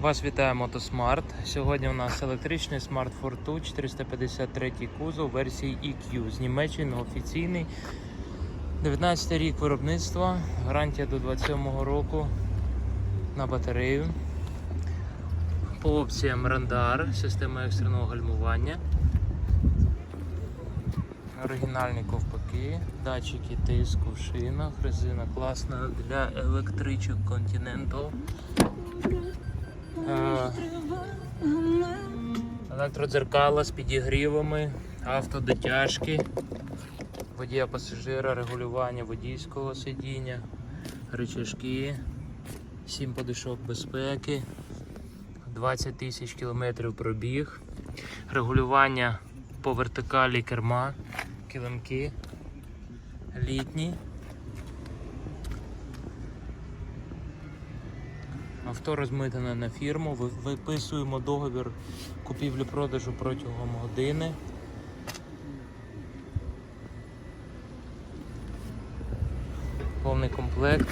Вас вітає Мотосмарт. Сьогодні у нас електричний Smart Fortwo 453 кузов версії EQ з Німеччини офіційний. 19 рік виробництва, гарантія до 27 року на батарею. По опціям радар, система екстреного гальмування. Оригінальні ковпаки, датчики тиску в шинах, резина класна для електричок Continental. Електродзеркала з підігрівами, автодотяжки, водія пасажира, регулювання водійського сидіння, рычажки, 7 подушок безпеки, 20 тисяч кілометрів пробіг, регулювання по вертикалі керма, килимки літні. Авто розмитане на фірму. Виписуємо договір купівлі-продажу протягом години. Повний комплект.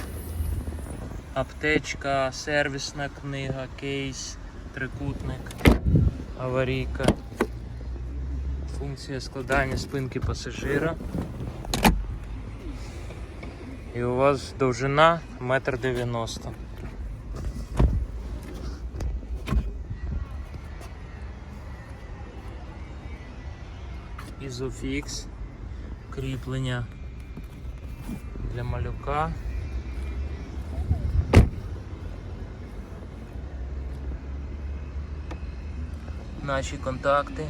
Аптечка, сервісна книга, кейс, трикутник, аварійка. Функція складання спинки пасажира. І у вас довжина 1,90 м. Ізофікс, кріплення для малюка. Наші контакти.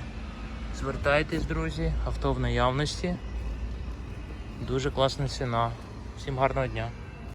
Звертайтесь, друзі, авто в наявності. Дуже класна ціна. Всім гарного дня.